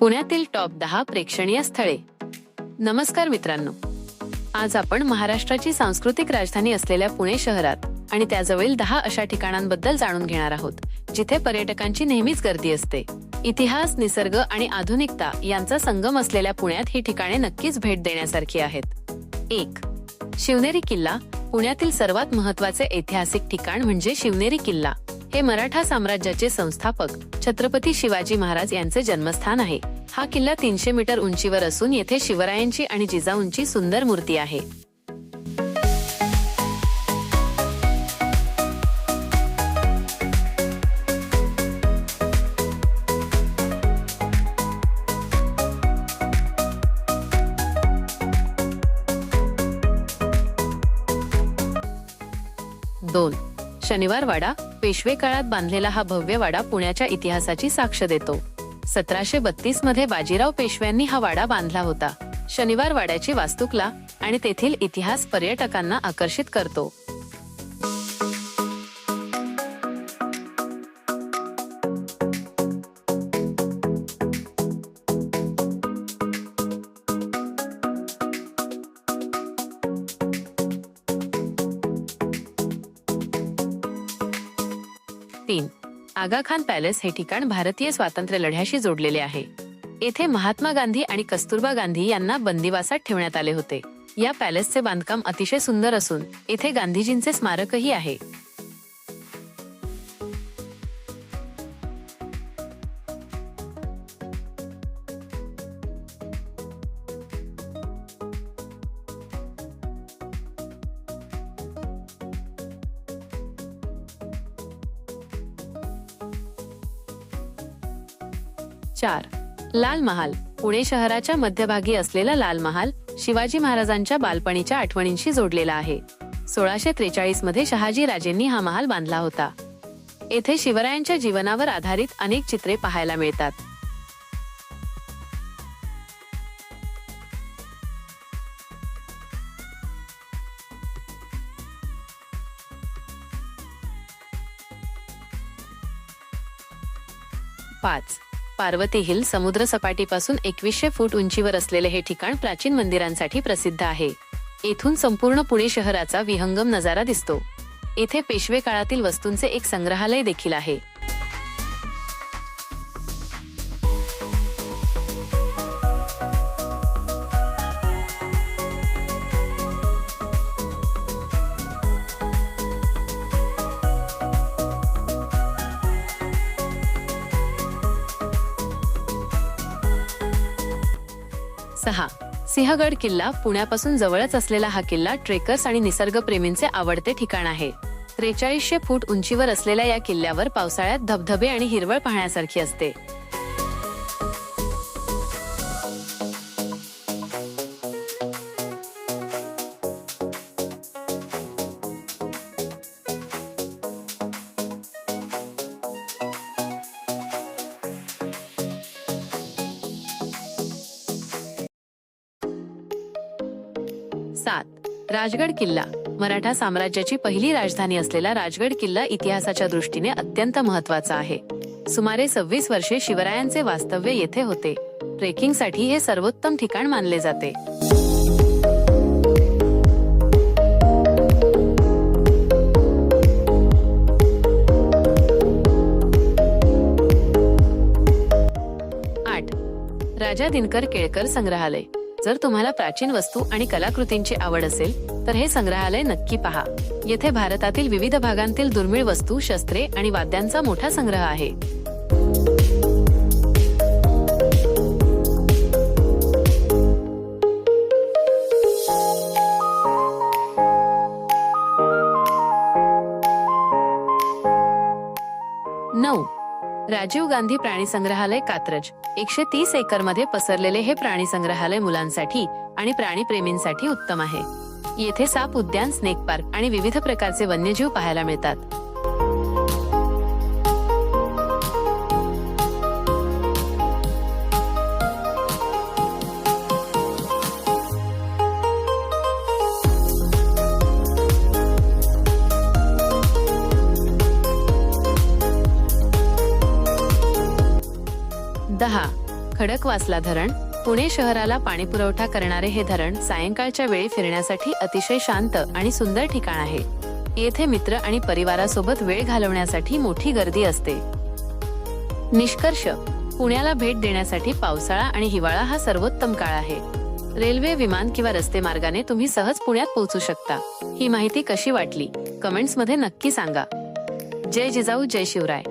पुण्यातील टॉप दहा प्रेक्षणीय स्थळे. नमस्कार मित्रांनो. आज आपण महाराष्ट्राची सांस्कृतिक राजधानी असलेल्या पुणे शहरात आणि त्याजवळील दहा अशा ठिकाणांबद्दल जाणून घेणार आहोत जिथे पर्यटकांची नेहमीच गर्दी असते. इतिहास निसर्ग आणि आधुनिकता यांचा संगम असलेल्या पुण्यात ही ठिकाणे नक्कीच भेट देण्यासारखी आहेत. एक शिवनेरी किल्ला पुण्यातील सर्वात महत्त्वाचे ऐतिहासिक ठिकाण म्हणजे शिवनेरी किल्ला. हे मराठा साम्राज्याचे संस्थापक छत्रपती शिवाजी महाराज यांचे जन्मस्थान आहे. हा किल्ला तीनशे मीटर उंचीवर असून येथे शिवरायांची आणि जिजाऊंची सुंदर मूर्ती आहे. दोन. शनिवार वाडा पेशवे काळात बांधलेला हा भव्य वाडा पुण्याच्या इतिहासाची साक्ष देतो. सतराशे बत्तीसमध्ये बाजीराव पेशव्यांनी हा वाडा बांधला होता. शनिवार वाड्याची वास्तुकला आणि तेथील इतिहास पर्यटकांना आकर्षित करतो. तीन. आगा खान पॅलेस हे ठिकाण भारतीय स्वातंत्र्य लढ्याशी जोडलेले आहे. येथे महात्मा गांधी आणि कस्तुरबा गांधी यांना बंदिवासात ठेवण्यात आले होते. या पॅलेसचे बांधकाम अतिशय सुंदर असून येथे गांधीजींचे स्मारकही आहे. चार. लाल महाल पुणे शहराच्या मध्यभागी असलेला लाल महाल शिवाजी महाराजांच्या बालपणीच्या आठवणींशी जोडलेला आहे. सोळाशे त्रेचाळीसमध्ये शहाजी राजेंनी हा महाल बांधला होता. येथे शिवरायांच्या जीवनावर आधारित अनेक चित्रे पाहायला मिळतात. पाच. पार्वती हिल समुद्र सपाटीपासून एकवीसशे फूट उंचीवर असलेले हे ठिकाण प्राचीन मंदिरांसाठी प्रसिद्ध आहे. येथून संपूर्ण पुणे शहराचा विहंगम नजारा दिसतो. येथे पेशवे काळातील वस्तूंचे एक संग्रहालय देखील आहे. सहा. सिंहगड किल्ला पुण्यापासून जवळच असलेला हा किल्ला ट्रेकर्स आणि निसर्गप्रेमींचे आवडते ठिकाण आहे. त्रेचाळीसशे फूट उंचीवर असलेल्या या किल्ल्यावर पावसाळ्यात धबधबे आणि हिरवळ पाहण्यासारखी असते. सात. राजगड किल्ला. मराठा साम्राज्याची पहिली राजधानी असलेला राजगड किल्ला इतिहासाच्या दृष्टीने अत्यंत महत्त्वाचा आहे. सुमारे सव्वीस वर्षे शिवरायांचे वास्तव्य येथे होते. ट्रेकिंगसाठी हे सर्वोत्तम ठिकाण मानले जाते. आठ. राजा दिनकर केळकर संग्रहालय. जर तुम्हाला प्राचीन वस्तू आणि कलाकृतींची आवड असेल तर हे संग्रहालय नक्की पहा. येथे भारतातील विविध भागांतील दुर्मिळ वस्तू शस्त्रे आणि वाद्यांचा मोठा संग्रह आहे. नऊ. राजीव गांधी प्राणी संग्रहालय कात्रज. एकशे तीस एकरमध्ये पसरलेले हे प्राणी संग्रहालय मुलांसाठी आणि प्राणीप्रेमींसाठी उत्तम आहे. येथे साप उद्यान स्नेक पार्क आणि विविध प्रकारचे वन्यजीव पाहायला मिळतात. दहा. खडकवासला धरण. पुणे शहराला पाणीपुरवठा करणारे हे धरण सायंकाळच्या वेळी फिरण्यासाठी अतिशय शांत आणि सुंदर ठिकाण आहे. येथे मित्र आणि परिवारासोबत वेळ घालवण्यासाठी मोठी गर्दी असते. निष्कर्ष. पुण्याला भेट देण्यासाठी पावसाळा आणि हिवाळा हा सर्वोत्तम काळ आहे. रेल्वे विमान किंवा रस्ते मार्गाने तुम्ही सहज पुण्यात पोहोचू शकता. ही माहिती कशी वाटली? कमेंट्समध्ये नक्की सांगा. जय जिजाऊ जय शिवराय.